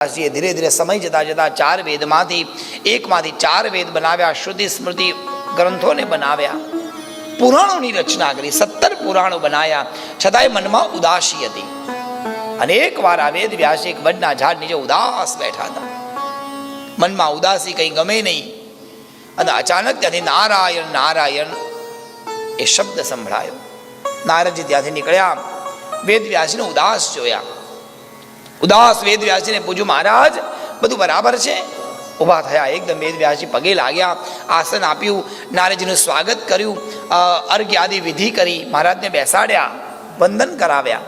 વ્યાસજીએ ધીરે ધીરે સમય જતા જતા ચાર વેદમાંથી એકમાંથી ચાર વેદ બનાવ્યા, શુદ્ધિ, સ્મૃતિ ગ્રંથોને બનાવ્યા, પુરાણોની રચના કરી, સત્તર પુરાણો બનાવ્યા છતાંય મનમાં ઉદાસી હતી. અને એકવાર આ વેદ વ્યાસ એક વડના ઝાડ નીચે ઉદાસ બેઠા હતા. મનમાં ઉદાસી કંઈ ગમે નહીં. અને અચાનક ત્યાંથી નારાયણ નારાયણ એ શબ્દ સંભળાયો. નારદજી ત્યાંથી નીકળ્યા. વેદ વ્યાસને ઉદાસ જોયા. ઉદાસ વેદ વ્યાસજીને પૂછ્યું મહારાજ. બધું બરાબર છે? ઊભા થયા, એકદમ વેદ વ્યાસજી પગે લાગ્યા, આસન આપ્યું, નારદજીનું સ્વાગત કર્યું અર્ઘ્ય આદિ વિધિ કરી, મહારાજને બેસાડ્યા, વંદન કરાવ્યા.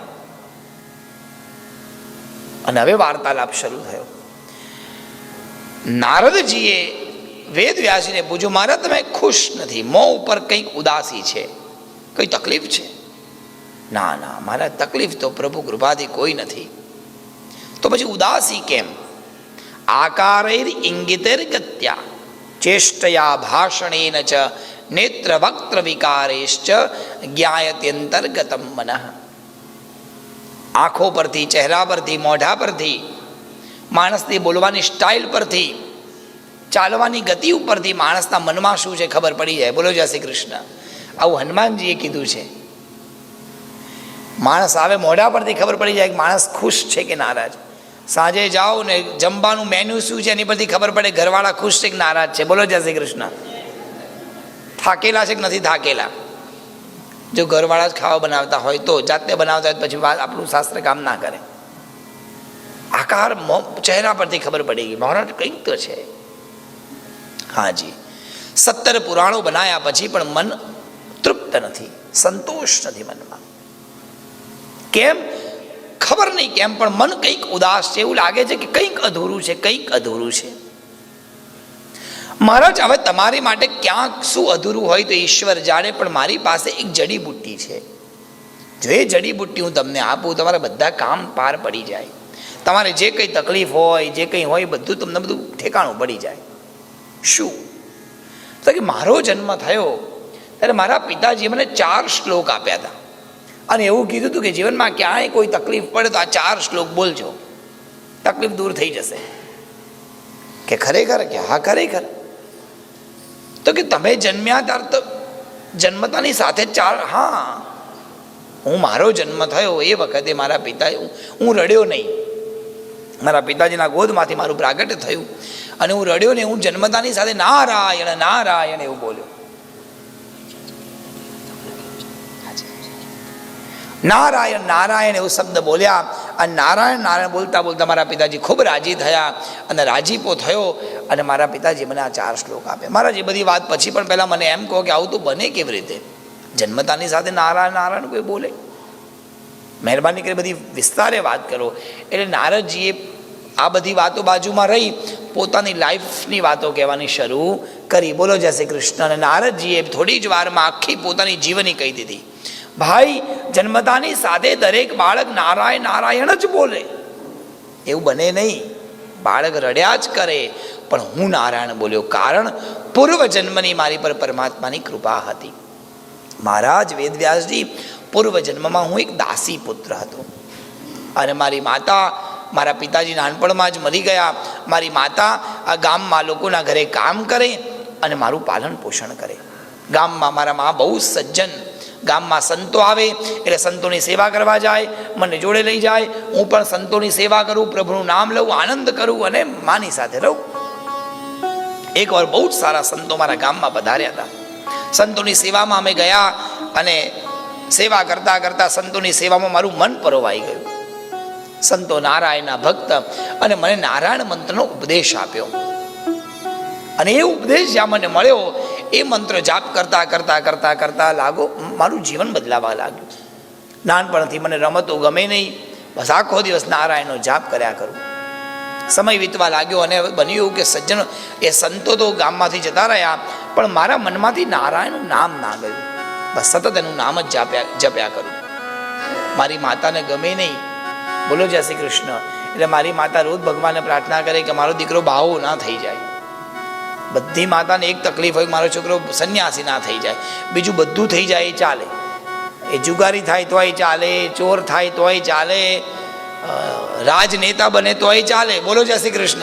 અને હવે વાર્તાલાપ શરૂ થયો. નારદજીએ વેદ વ્યાસજીને પૂછ્યું મારા તમે ખુશ નથી, મોં ઉપર કંઈક ઉદાસી છે, કઈ તકલીફ છે? ના ના મારા તકલીફ તો પ્રભુ કૃપાથી કોઈ નથી. તો પછી ઉદાસી કેમ? આકારૈર ઇંગિતેર ગત્યા. ચેષ્ટયા ભાષણેન ચ નેત્ર વક્ત્ર વિકારેશ્ચ જ્ઞાયત્યંતર્ગતમ મનઃ. આંખો પરથી, ચહેરા પરથી, મોઢા પરથી, માણસની બોલવાની સ્ટાઇલ પરથી, ચાલવાની ગતિ ઉપરથી માણસના મનમાં શું છે ખબર પડી જાય? બોલો જય શ્રી કૃષ્ણ. આવું હનુમાનજીએ કીધું છે. માણસ આવે, મોઢા પરથી ખબર પડી જાય કે માણસ ખુશ છે કે નારાજ. સાંજે જાઓ ને જમવાનું મેન્યુ શું છે એની પરથી ખબર પડે ઘરવાળા ખુશ છે કે નારાજ છે. બોલો જય શ્રી કૃષ્ણ. થાકેલા છે કે નથી થાકેલા? જો ઘરવાળા જ ખાવા બનાવતા હોય તો જાતે બનાવતા હોય પછી વાત આપણું શાસ્ત્ર કામ ના કરે. આકાર ચહેરા પરથી ખબર પડી ગઈ. મહારાજ કંઈક તો છે. હાજી સત્તર પુરાણો બનાયા પછી પણ મન તૃપ્ત નથી. સંતોષ નથી મનમાં. કેમ? ખબર નહીં કેમ, પણ મન કંઈક ઉદાસ છે એવું લાગે છે કે કંઈક અધૂરું છે, કંઈક અધૂરું છે. મહારાજ, હવે તમારી માટે ક્યાંક શું અધૂરું હોય તો ઈશ્વર જાણે, પણ મારી પાસે એક જડીબુટ્ટી છે. જો એ જડીબુટ્ટી હું તમને આપું, તમારા બધા કામ પાર પડી જાય. તમારે જે કંઈ તકલીફ હોય, જે કંઈ હોય, બધું તમને બધું ઠેકાણું પડી જાય. શું? તો કે મારો જન્મ થયો, ત્યારે મારા પિતાજીએ મને ચાર શ્લોક આપ્યા હતા. અને એવું કીધું હતું કે જીવનમાં ક્યાંય કોઈ તકલીફ પડે તો આ ચાર શ્લોક બોલજો. તકલીફ દૂર થઈ જશે. કે ખરેખર? કે હા, ખરેખર. તો કે તમે જન્મ્યા ત્યાર તો જન્મતાની સાથે ચાર, હા, હું મારો જન્મ થયો એ વખતે મારા પિતા હું રડ્યો નહીં. મારા પિતાજીના ગોદમાંથી મારું પ્રાગટ્ય થયું અને હું રડ્યો ને હું જન્મતાની સાથે નારાયણ નારાયણ એવું બોલ્યો. નારાયણ નારાયણ એવો શબ્દ બોલ્યા. અને નારાયણ નારાયણ બોલતા બોલતા મારા પિતાજી ખૂબ રાજી થયા અને રાજીપો થયો અને મારા પિતાજી મને આ ચાર શ્લોક આપે મારા જે બધી વાત પછી પણ પહેલાં મને એમ કહો કે આવું તો બને કેવી રીતે? જન્મતાની સાથે નારાયણ નારાયણ કોઈ બોલે? મહેરબાની કરી બધી વિસ્તારે વાત કરો. એટલે નારદજીએ આ બધી વાતો બાજુમાં રહી, પોતાની લાઈફની વાતો કહેવાની શરૂ કરી. બોલો જય શ્રી કૃષ્ણ. અને નારદજીએ થોડી જ વારમાં આખી પોતાની જીવની કહી દીધી. ભાઈ જન્મતાની સાથે દરેક બાળક નારાયણ નારાયણ જ બોલે. એવું બને નહીં. બાળક રડ્યા જ કરે. પણ હું નારાયણ બોલ્યો કારણ પૂર્વ જન્મની મારી પર પરમાત્માની કૃપા હતી. મહારાજ વેદવ્યાસજી પૂર્વ જન્મમાં હું એક દાસી પુત્ર હતો. અને મારી માતા મારા પિતાજી નાનપણમાં જ મરી ગયા. મારી માતા આ ગામમાં લોકોના ઘરે કામ કરે અને મારું પાલન પોષણ કરે. ગામમાં મારા મા બહુ સજ્જન ગામમાં સંતો આવે એટલે સંતોની સેવા કરવા જાય, મને જોડે લઈ જાય, હું પણ સંતોની સેવા કરું, પ્રભુનું નામ લઉં, આનંદ કરું અને માની સાથે રહું. એકવાર બહુ જ સારા સંતો મારા ગામમાં પધાર્યા હતા. સંતોની સેવામાં અમે ગયા અને સેવા કરતા કરતા સંતોની સેવામાં મારું મન પરોવાઈ ગયું. સંતો નારાયણના ભક્ત અને મને નારાયણ મંત્રનો ઉપદેશ આપ્યો. અને એ ઉપદેશ જ્યાં મને મળ્યો એ મંત્ર જાપ કરતા કરતા કરતા કરતા લાગો, મારું જીવન બદલાવા લાગ્યું. નાનપણથી મને રમતો ગમે નહીં, બસ આખો દિવસ નારાયણનો જાપ કર્યા કરું. સમય વીતવા લાગ્યો અને બન્યું કે સજ્જનો, એ સંતો તો ગામમાંથી જતા રહ્યા, પણ મારા મનમાંથી નારાયણનું નામ ના ગયું. બસ સતત એનું નામ જ જાપ્યા, જપ્યા કરું. મારી માતાને ગમે નહીં. બોલો જય શ્રી કૃષ્ણ. એટલે મારી માતા રોજ ભગવાનને પ્રાર્થના કરે કે મારો દીકરો બાવો ના થઈ જાય. બધી માતાને એક તકલીફ હોય મારો છોકરો સંન્યાસી ના થઈ જાય. બીજું બધું થઈ જાય એ ચાલે. એ જુગારી થાય તોય ચાલે, ચોર થાય તોય ચાલે રાજનેતા બને તોય ચાલે. બોલો જય શ્રી કૃષ્ણ.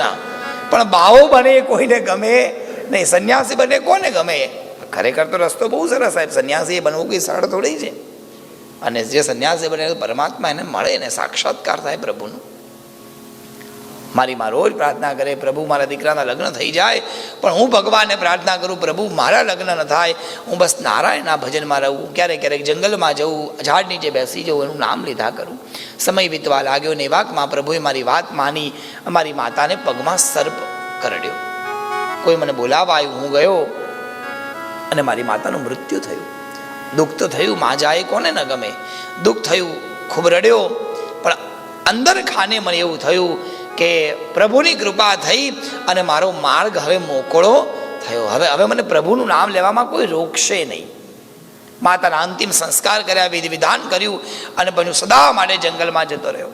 પણ બાવો બને એ કોઈને ગમે નહીં, સંન્યાસી બને, કોને ગમે? ખરેખર તો રસ્તો બહુ સરસ સાહેબ. સંન્યાસી બનવું કંઈ સરળ થોડી છે. અને જે સંન્યાસી બને પરમાત્મા એને મળે ને સાક્ષાત્કાર થાય પ્રભુનું. મારી માં રોજ પ્રાર્થના કરે, પ્રભુ મારા દીકરાના લગ્ન થઈ જાય, પણ હું ભગવાનને પ્રાર્થના કરું, પ્રભુ મારા લગ્ન ન થાય, હું બસ નારાયણના ભજનમાં રહું, ક્યારેક ક્યારેક જંગલમાં જવું ઝાડ નીચે બેસી જવું એનું નામ લીધા કરું. સમય વીતવા લાગ્યો ને વાકમાં પ્રભુએ મારી વાત માની, મારી માતાને પગમાં સર્પ કરડ્યો. કોઈ મને બોલાવવા આવ્યું હું ગયો અને મારી માતાનું મૃત્યુ થયું. દુઃખ તો થયું, મા જાય, કોને ન ગમે. દુઃખ થયું ખૂબ રડ્યો પણ અંદર ખાને મને એવું થયું કે પ્રભુની કૃપા થઈ અને મારો માર્ગ હવે મોકળો થયો. હવે હવે મને પ્રભુનું નામ લેવામાં કોઈ રોકશે નહીં. માતાના અંતિમ સંસ્કાર કર્યા, વિધિ વિધાન કર્યું અને પછી સદા માટે જંગલમાં જતો રહ્યો.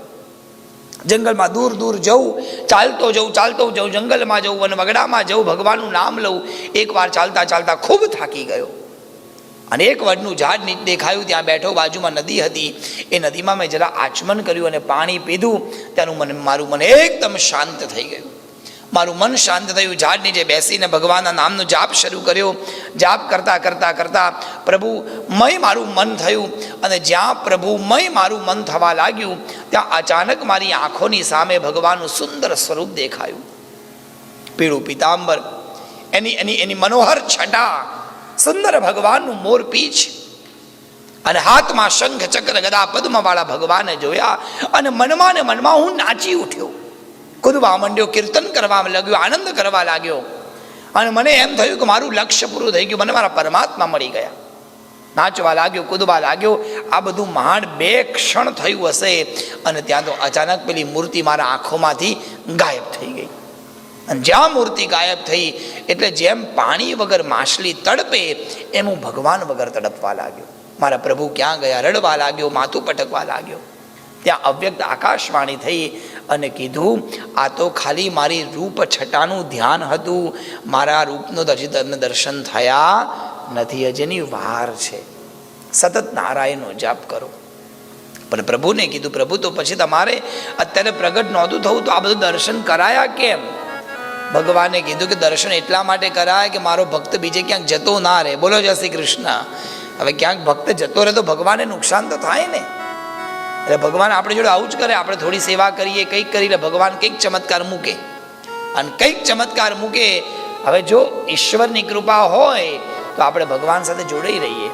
જંગલમાં દૂર દૂર જવું ચાલતો જવું ચાલતો જવું જંગલમાં જવું અને વગડામાં જવું ભગવાનનું નામ લઉં. એકવાર ચાલતા ચાલતા ખૂબ થાકી ગયો. અને એક વડનું ઝાડ નીચ દેખાયું, ત્યાં બેઠો, બાજુમાં નદી હતી. એ નદીમાં મેં જરા આચમન કર્યું અને પાણી પીધું. ત્યાંનું મને, મારું મન એકદમ શાંત થઈ ગયું. મારું મન શાંત થયું. ઝાડ નીચે બેસીને ભગવાનના નામનો જાપ શરૂ કર્યો. જાપ કરતા કરતા કરતા પ્રભુ, મય મારું મન થયું અને જ્યાં પ્રભુ મય મારું મન થવા લાગ્યું, ત્યાં અચાનક મારી આંખોની સામે ભગવાનનું સુંદર સ્વરૂપ દેખાયું. પીળું પિતાંબર, એની એની એની મનોહર છટા સુંદર ભગવાનનું મોર પીછ. અને હાથમાં શંખ, ચક્ર, ગદા, પદ્મવાળા ભગવાને જોયા અને મનમાં ને મનમાં હું નાચી ઉઠ્યો. કૂદવા માંડ્યો, કીર્તન કરવા લાગ્યો, આનંદ કરવા લાગ્યો. અને મને એમ થયું કે મારું લક્ષ્ય પૂરું થઈ ગયું, મને મારા પરમાત્મા મળી ગયા. નાચવા લાગ્યો, કૂદવા લાગ્યો, આ બધું મહાન બે ક્ષણ થયું હશે અને ત્યાં તો અચાનક પેલી મૂર્તિ મારા આંખોમાંથી ગાયબ થઈ ગઈ. અને જ્યાં મૂર્તિ ગાયબ થઈ, એટલે જેમ પાણી વગર માછલી તડપે, એમ હું ભગવાન વગર તડપવા લાગ્યો. મારા પ્રભુ ક્યાં ગયા? રડવા લાગ્યો, માથું પટકવા લાગ્યો. ત્યાં અવ્યક્ત આકાશવાણી થઈ અને કીધું, આ તો ખાલી મારી રૂપ છટાનું ધ્યાન હતું. મારા રૂપનો હજી તમને દર્શન થયા નથી, હજીની વાર છે. સતત નારાયણનો જાપ કરો. પણ પ્રભુને કીધું, પ્રભુ, તો પછી તમારે અત્યારે પ્રગટ નહોતું થવું, તો આ બધું દર્શન કરાયા કેમ? ભગવાને કીધું કે દર્શન એટલા માટે કરાય કે મારો ભક્ત બીજે ક્યાંક જતો ના રહે. બોલો જય શ્રી કૃષ્ણ. હવે ક્યાંક ભક્ત જતો રહે તો ભગવાને નુકસાન તો થાય ને. એટલે ભગવાન આપણે જોડે આવું જ કરે, આપણે થોડી સેવા કરીએ, કંઈક કરીને ભગવાન કંઈક ચમત્કાર મૂકે. અને કંઈક ચમત્કાર મૂકે. હવે જો ઈશ્વરની કૃપા હોય, તો આપણે ભગવાન સાથે જોડાઈ રહીએ.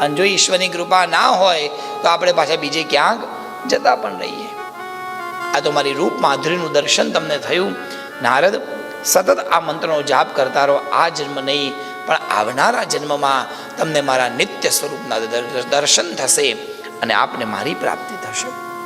અને જો ઈશ્વરની કૃપા ના હોય, તો આપણે પાછા બીજે ક્યાંક જતા પણ રહીએ. આ તો મારી રૂપ માધુરીનું દર્શન તમને થયું. નારદ સતત આ મંત્રનો જાપ કરતા રહો, આ જન્મ નહીં, પણ આવનારા જન્મમાં તમને મારા નિત્ય સ્વરૂપના દર્શન થશે અને આપને મારી પ્રાપ્તિ થશે.